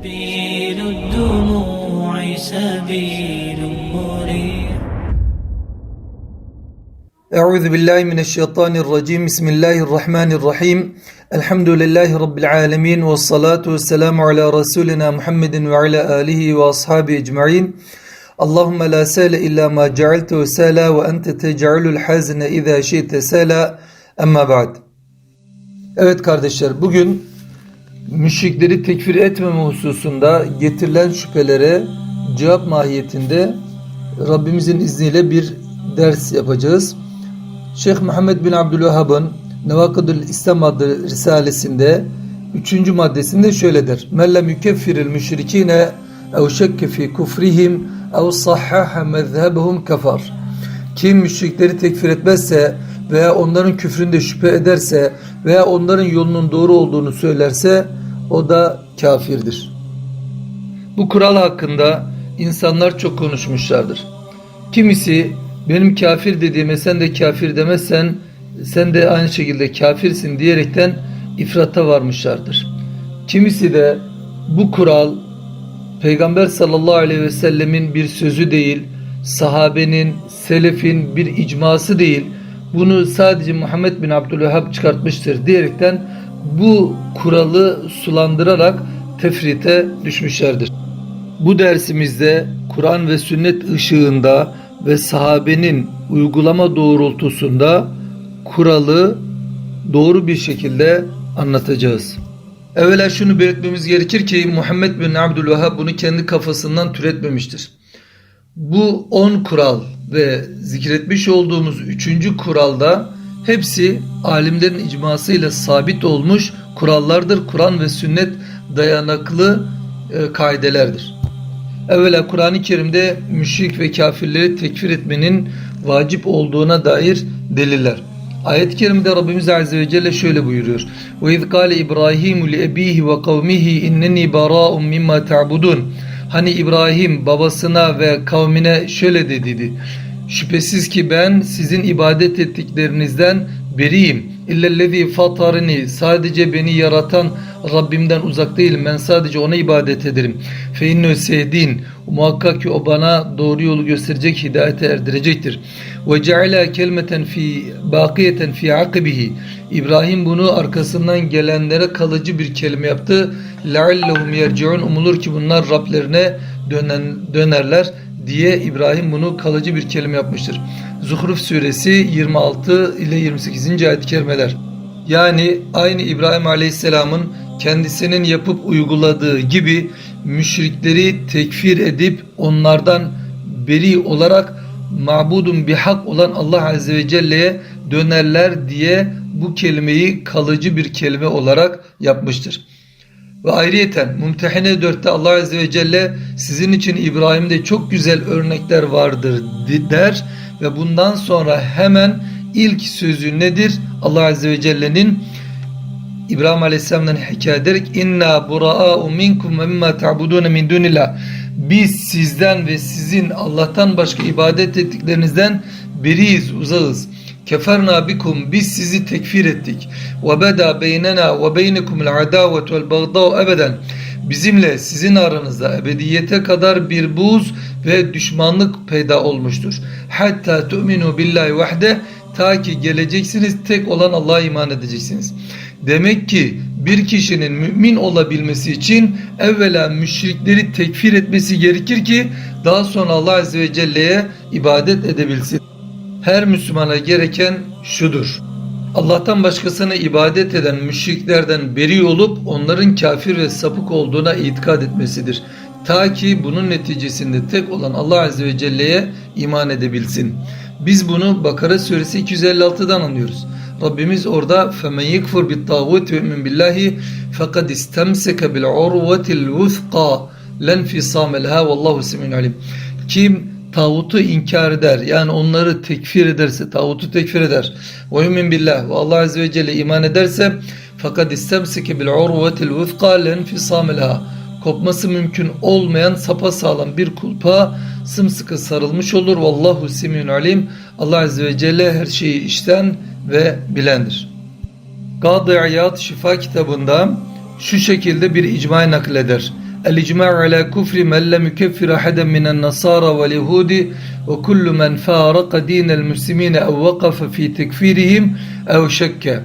سبيل الدموع سبيل مريح أعوذ بالله من الشيطان الرجيم. بسم الله الرحمن الرحيم. الحمد لله رب العالمين والصلاة والسلام على رسولنا محمد وعلى آله وأصحابه أجمعين. اللهم لا سهل إلا ما جعلته سهلا وأنت تجعل الحزن إذا شئت سهلا. أما بعد. Evet kardeşler bugün müşrikleri tekfir etmeme hususunda getirilen şüphelere cevap mahiyetinde Rabbimizin izniyle bir ders yapacağız. Şeyh Muhammed bin Abdülvehhab'ın Nevakıdül İslam adlı risalesinde 3. maddesinde şöyle der. Men lem yukeffiril müşrikine ev şekke fi kufrihim ev sahhaha mezhebehum kafar. Kim müşrikleri tekfir etmezse veya onların küfründe şüphe ederse veya onların yolunun doğru olduğunu söylerse o da kafirdir. Bu kural hakkında insanlar çok konuşmuşlardır. Kimisi benim kafir dediğime sen de kafir demezsen sen de aynı şekilde kafirsin diyerekten ifrata varmışlardır. Kimisi de bu kural Peygamber sallallahu aleyhi ve sellemin bir sözü değil, sahabenin, selefin bir icması değil, bunu sadece Muhammed bin Abdülvehhab çıkartmıştır diyerekten bu kuralı sulandırarak tefrite düşmüşlerdir. Bu dersimizde Kur'an ve sünnet ışığında ve sahabenin uygulama doğrultusunda kuralı doğru bir şekilde anlatacağız. Evvela şunu belirtmemiz gerekir ki Muhammed bin Abdülvehhab bunu kendi kafasından türetmemiştir. Bu 10 kural ve zikretmiş olduğumuz üçüncü kuralda hepsi alimlerin icmasıyla sabit olmuş kurallardır. Kur'an ve sünnet dayanaklı e, kaidelerdir. Evvela Kur'an-ı Kerim'de müşrik ve kafirleri tekfir etmenin vacip olduğuna dair deliller. Ayet-i kerimede Rabbimiz Azze ve Celle şöyle buyuruyor. Ve iz kâle İbrahimu li ebihi ve kavmihi inneni bara'um mimma. Hani İbrahim babasına ve kavmine şöyle dediydi. Şüphesiz ki ben sizin ibadet ettiklerinizden beriyim. İllellezî fatarini sadece beni yaratan Rabbimden uzak değilim. Ben sadece ona ibadet ederim. Fe inne sehdin muhakkak ki o bana doğru yolu gösterecek, hidayete erdirecektir. Ve ceala kelimeten fi bakiyeten fi akibihi. İbrahim bunu arkasından gelenlere kalıcı bir kelime yaptı. Leallehum yerciun umulur ki bunlar Rablerine dönen, dönerler diye İbrahim bunu kalıcı bir kelime yapmıştır. Zuhruf suresi 26 ile 28. ayet-i kerimeler. Yani aynı İbrahim Aleyhisselam'ın kendisinin yapıp uyguladığı gibi müşrikleri tekfir edip onlardan beri olarak mabudun bir hak olan Allah Azze ve Celle'ye dönerler diye bu kelimeyi kalıcı bir kelime olarak yapmıştır. Ve ayrıyeten Mumtehine 4'te Allah Azze ve Celle sizin için İbrahim'de çok güzel örnekler vardır der ve bundan sonra hemen ilk sözü nedir? Allah Azze ve Celle'nin İbrahim Aleyhisselam'dan hikaye ederek inna buraa'u minkum ve mimma ta'budun min dunillah biz sizden ve sizin Allah'tan başka ibadet ettiklerinizden beriyiz, uzağız. Keferna bikum biz sizi tekfir ettik. Ve beda beynena ve beynekumul adavet vel bagdâ ebeden. Bizimle sizin aranızda ebediyete kadar bir buz ve düşmanlık peyda olmuştur. Hatta tu'minu billahi vahde ta ki geleceksiniz tek olan Allah'a iman edeceksiniz. Demek ki bir kişinin mümin olabilmesi için evvela müşrikleri tekfir etmesi gerekir ki daha sonra Allah Azze ve Celle'ye ibadet edebilsin Her Müslümana gereken şudur. Allah'tan başkasına ibadet eden müşriklerden beri olup onların kafir ve sapık olduğuna itikad etmesidir. Ta ki bunun neticesinde tek olan Allah Azze ve Celle'ye iman edebilsin. Biz bunu Bakara suresi 256'dan anlıyoruz. Rabbimiz orada فَمَنْ يَكْفُرْ بِالطَّاغُوتِ وَيُؤْمِنْ بِاللّٰهِ فَقَدْ اِسْتَمْسَكَ بِالْعُرْوَةِ الْوُثْقَى لَنْ فِصَامَ لَهَا وَاللّٰهُ سَمِينَ عَلِيمٌ Kim tağutu inkar eder yani onları tekfir ederse tağutu tekfir eder ve yumin billah ve Allah azze ve celle iman ederse fakat istemsike bil urvetil vufqa len fisamilha kopması mümkün olmayan sapa sağlam bir kulpa sımsıkı sarılmış olur. Vallahu simiyun alim. Allah azze ve celle her şeyi işten ve bilendir. Gadı İyad Şifa kitabında şu şekilde bir icma nakleder. الإجماع على كفر من لم يكفر أحدا من النصارى واليهود وكل من فارق دين المسلمين أو وقف في تكفيرهم أو شك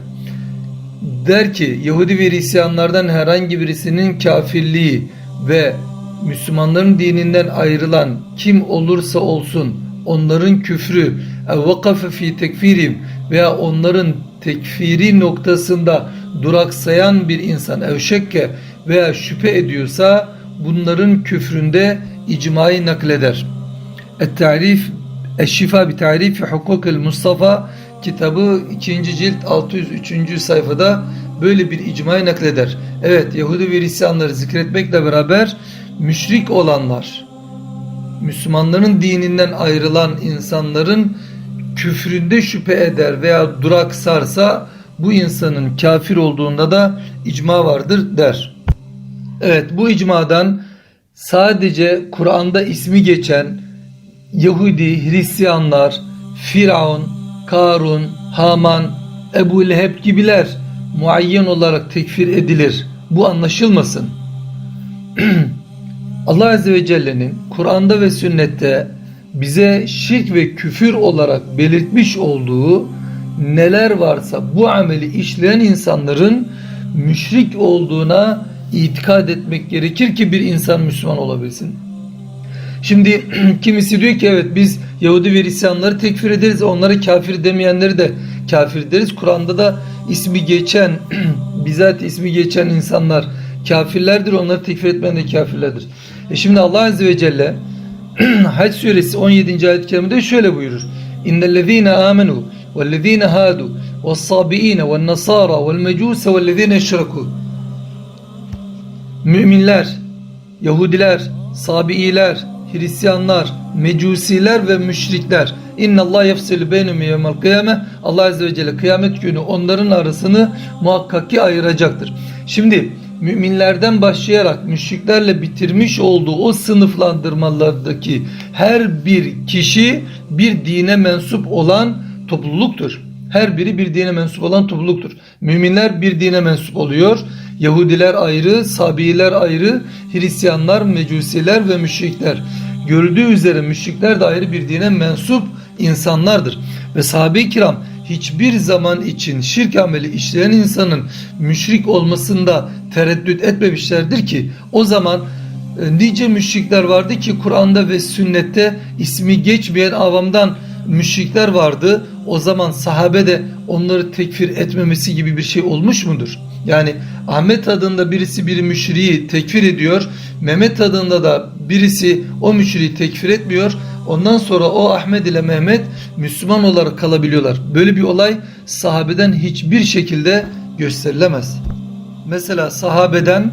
der ki Yahudi ve Hristiyanlardan herhangi birisinin kafirliği ve Müslümanların dininden ayrılan kim olursa olsun onların küfrü evvakafe fi tekfirim veya onların tekfiri noktasında duraksayan bir insan evşekke veya şüphe ediyorsa bunların küfründe icmayı nakleder. Et-Tarif Eşşifa bi Tarifi Hukukul Mustafa kitabı 2. cilt 603. sayfada böyle bir icmayı nakleder. Evet Yahudi ve Hristiyanları zikretmekle beraber müşrik olanlar, Müslümanların dininden ayrılan insanların küfründe şüphe eder veya duraksarsa bu insanın kafir olduğunda da icma vardır der. Evet bu icmadan sadece Kur'an'da ismi geçen Yahudi, Hristiyanlar, Firavun, Karun, Haman, Ebu Leheb gibiler muayyen olarak tekfir edilir. Bu anlaşılmasın. Allah Azze ve Celle'nin Kur'an'da ve sünnette bize şirk ve küfür olarak belirtmiş olduğu neler varsa bu ameli işleyen insanların müşrik olduğuna itikad etmek gerekir ki bir insan Müslüman olabilsin. Şimdi kimisi diyor ki evet biz Yahudi ve Hristiyanları tekfir ederiz. Onları kafir demeyenleri de kafir deriz. Kur'an'da da ismi geçen, bizzat ismi geçen insanlar kafirlerdir. Onları tekfir etmeyen de kafirlerdir. E şimdi Allah Azze ve Celle Hac suresi 17. ayet-i kerimede şöyle buyurur. İnnellezîne âmenû vellezîne hâdû ve's-sâbiîne ve'n-nasâra ve'l-mecûse vellezîne eşrekû Müminler, Yahudiler, Sabiiler, Hristiyanlar, Mecusiler ve müşrikler. İnna Allah yefsilu beynum yevmel kıyame. Allah azze ve celle kıyamet günü onların arasını muhakkak ki ayıracaktır. Şimdi müminlerden başlayarak müşriklerle bitirmiş olduğu o sınıflandırmalardaki her bir kişi bir dine mensup olan topluluktur. Her biri bir dine mensup olan topluluktur. Müminler bir dine mensup oluyor. Yahudiler ayrı, Sabiiler ayrı, Hristiyanlar, Mecusiler ve müşrikler. Görüldüğü üzere müşrikler de ayrı bir dine mensup insanlardır. Ve sahabe-i kiram hiçbir zaman için şirk ameli işleyen insanın müşrik olmasında tereddüt etmemişlerdir ki o zaman e, nice müşrikler vardı ki Kur'an'da ve sünnette ismi geçmeyen avamdan müşrikler vardı. O zaman sahabe de onları tekfir etmemesi gibi bir şey olmuş mudur? Yani Ahmet adında birisi bir müşriği tekfir ediyor. Mehmet adında da birisi o müşriği tekfir etmiyor. Ondan sonra o Ahmet ile Mehmet Müslüman olarak kalabiliyorlar. Böyle bir olay sahabeden hiçbir şekilde gösterilemez. Mesela sahabeden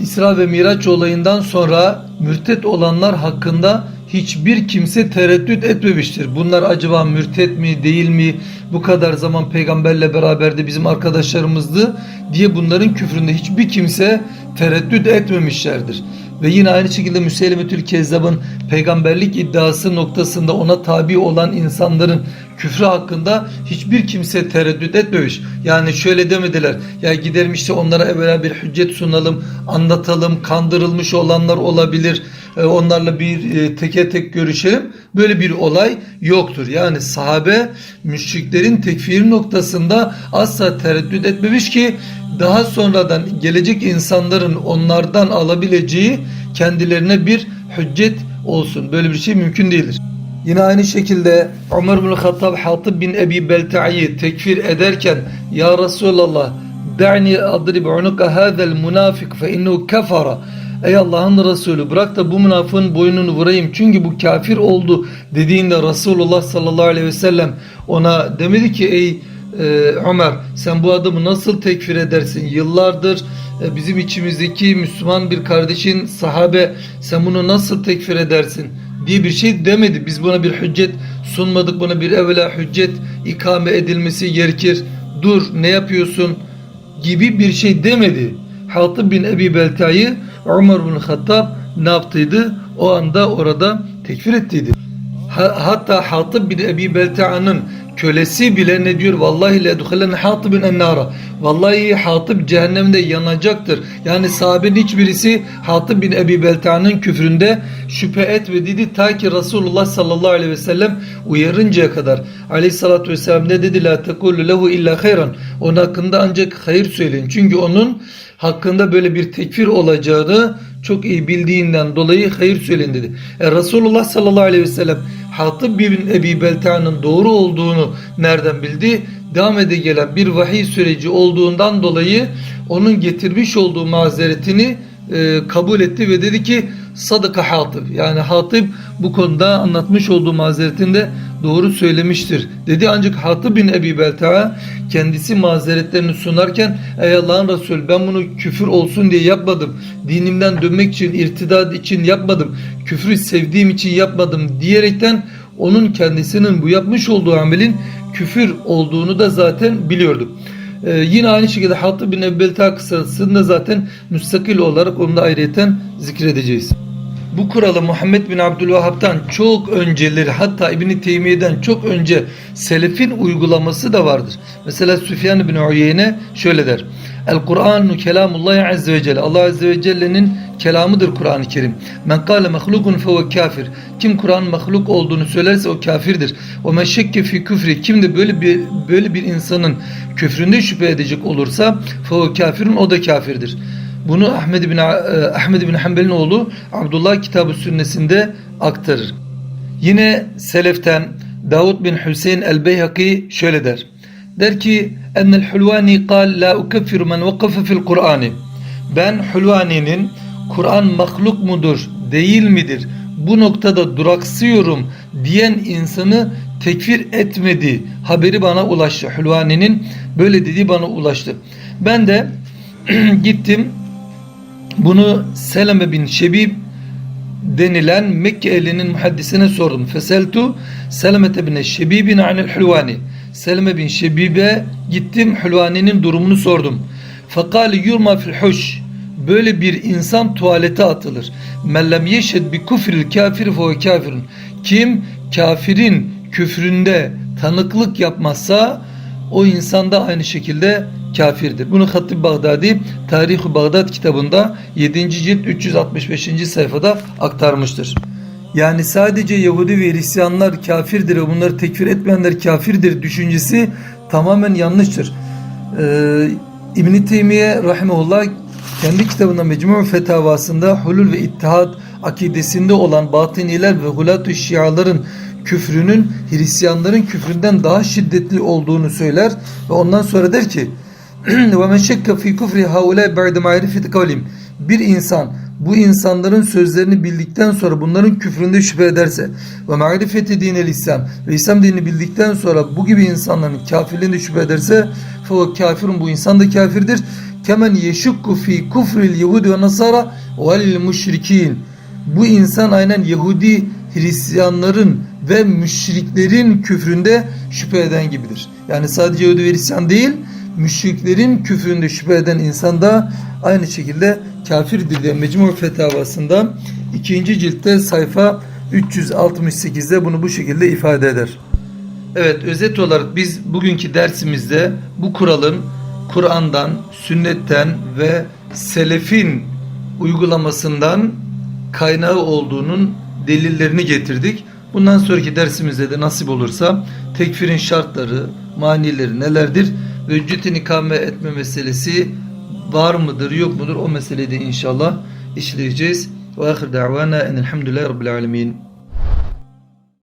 İsra ve Miraç olayından sonra mürtet olanlar hakkında hiçbir kimse tereddüt etmemiştir. Bunlar acaba mürtet mi değil mi bu kadar zaman peygamberle beraberdi bizim arkadaşlarımızdı diye bunların küfründe hiçbir kimse tereddüt etmemişlerdir. Ve yine aynı şekilde Müseylemetül Kezzab'ın peygamberlik iddiası noktasında ona tabi olan insanların küfrü hakkında hiçbir kimse tereddüt etmemiş. Yani şöyle demediler. Ya gidelim işte onlara evvela bir hüccet sunalım, anlatalım, kandırılmış olanlar olabilir. e, Onlarla bir e, teke tek görüşelim. Böyle bir olay yoktur. Yani sahabe müşriklerin tekfir noktasında asla tereddüt etmemiş ki daha sonradan gelecek insanların onlardan alabileceği kendilerine bir hüccet olsun. Böyle bir şey mümkün değildir. Yine aynı şekilde Ömer bin Hattab Hatib bin Ebi Belta'yı tekfir ederken Ya Resulallah da'ni adrib unuka hadel münafik fe innehu kefara Ey Allah'ın Resulü bırak da bu münafığın boynunu vurayım çünkü bu kafir oldu dediğinde Resulullah sallallahu aleyhi ve sellem ona demedi ki ey e, Ömer sen bu adamı nasıl tekfir edersin? Yıllardır e, bizim içimizdeki Müslüman bir kardeşin sahabe sen bunu nasıl tekfir edersin diye bir şey demedi. Biz buna bir hüccet sunmadık. Buna bir evvela hüccet ikame edilmesi gerekir. Dur ne yapıyorsun gibi bir şey demedi. Hatib bin Ebi Belta'yı Ömer bin Hattab ne yaptıydı? O anda orada tekfir ettiydi. Ha- Hatta Hatib bin Ebi Belta'nın kölesi bile ne diyor? Vallahi le dukhalen hatibin ennara. Vallahi Hatib cehennemde yanacaktır. Yani sahabenin hiçbirisi Hatib bin Ebi Belta'nın küfründe şüphe etmediydi ta ki Resulullah sallallahu aleyhi ve sellem uyarıncaya kadar. Aleyhissalatü vesselam ne dedi? La tekullu lehu illa hayran. Onun hakkında ancak hayır söyleyin. Çünkü onun hakkında böyle bir tekfir olacağını çok iyi bildiğinden dolayı hayır söyleyin dedi. E, Resulullah sallallahu aleyhi ve sellem Hatib bin Ebi Belta'nın doğru olduğunu nereden bildi? Devam ede gelen bir vahiy süreci olduğundan dolayı onun getirmiş olduğu mazeretini e, kabul etti ve dedi ki sadaka Hatib. Yani Hatib bu konuda anlatmış olduğu mazeretinde doğru söylemiştir dedi. Ancak Hatib bin Ebi Belta'a kendisi mazeretlerini sunarken ey Allah'ın Resulü ben bunu küfür olsun diye yapmadım. Dinimden dönmek için, irtidad için yapmadım. Küfrü sevdiğim için yapmadım diyerekten onun kendisinin bu yapmış olduğu amelin küfür olduğunu da zaten biliyordu. Ee, yine aynı şekilde Hatib bin Ebi Belta kıssasında zaten müstakil olarak onu da ayrıyeten zikredeceğiz. Bu kuralı Muhammed bin Abdülvahhab'tan çok önceleri hatta İbn Teymiye'den çok önce selefin uygulaması da vardır. Mesela Süfyan bin Uyeyne şöyle der. El Kur'anu kelamullahi azze ve celle. Allah azze ve celle'nin kelamıdır Kur'an-ı Kerim. Men kâle mehlukun fehuve kafir. Kim Kur'an'ın mahluk olduğunu söylerse o kafirdir. O men şekke fi küfri. Kim de böyle bir böyle bir insanın küfründe şüphe edecek olursa fehuve kafirun o da kafirdir. Bunu Ahmed bin Ahmed bin Hanbel'in oğlu Abdullah Kitabı Sünnesinde aktarır. Yine seleften Davud bin Hüseyin el-Beyhaki şöyle der. Der ki ennel hulvani kal la ukeffiru men vakafe fil Kur'ani. Ben Hulvani'nin Kur'an mahluk mudur değil midir bu noktada duraksıyorum diyen insanı tekfir etmedi. Haberi bana ulaştı. Hulvani'nin böyle dediği bana ulaştı. Ben de gittim bunu Seleme bin Şebib denilen Mekke ehlinin muhaddisine sordum. Feseltu Seleme bin Şebibin anil Hulvani. Seleme bin Şebib'e gittim Hulvani'nin durumunu sordum. Fakali yurma fil huş. Böyle bir insan tuvalete atılır. Mellem yeşed bi kufril kafir fe kafirun. Kim kafirin küfründe tanıklık yapmazsa o insan da aynı şekilde kafirdir. Bunu Hatib Bağdadi Tarih-i Bağdat kitabında 7. cilt 365. sayfada aktarmıştır. Yani sadece Yahudi ve Hristiyanlar kafirdir ve bunları tekfir etmeyenler kafirdir düşüncesi tamamen yanlıştır. Ee, İbn-i Teymiye Rahimullah kendi kitabında Mecmu' Fetavasında hulul ve ittihad akidesinde olan batıniler ve hulat-ı şiaların küfrünün Hristiyanların küfründen daha şiddetli olduğunu söyler ve ondan sonra der ki ve men şekka fi kufri haulâ ba'de ma'rifeti kavlim bir insan bu insanların sözlerini bildikten sonra bunların küfründe şüphe ederse ve marifeti dinel İslam ve İslam dinini bildikten sonra bu gibi insanların kafirliğinde şüphe ederse fe kafirun bu insan da kafirdir. Kemen yeşukku fi kufril yehudi ve nasara vel müşrikin. Bu insan aynen Yahudi Hristiyanların ve müşriklerin küfründe şüphe eden gibidir. Yani sadece Yahudi ve Hristiyan değil, müşriklerin küfründe şüphe eden insan da aynı şekilde kafirdir diye Mecmu Fetavasında ikinci ciltte sayfa 368'de bunu bu şekilde ifade eder. Evet özet olarak biz bugünkü dersimizde bu kuralın Kur'an'dan, sünnetten ve selefin uygulamasından kaynağı olduğunun delillerini getirdik. Bundan sonraki dersimizde de nasip olursa tekfirin şartları, manileri nelerdir ve hüccetin ikame etme meselesi var mıdır yok mudur o meseleyi de inşallah işleyeceğiz. Ve ahir da'vana enelhamdülillahi rabbil alemin.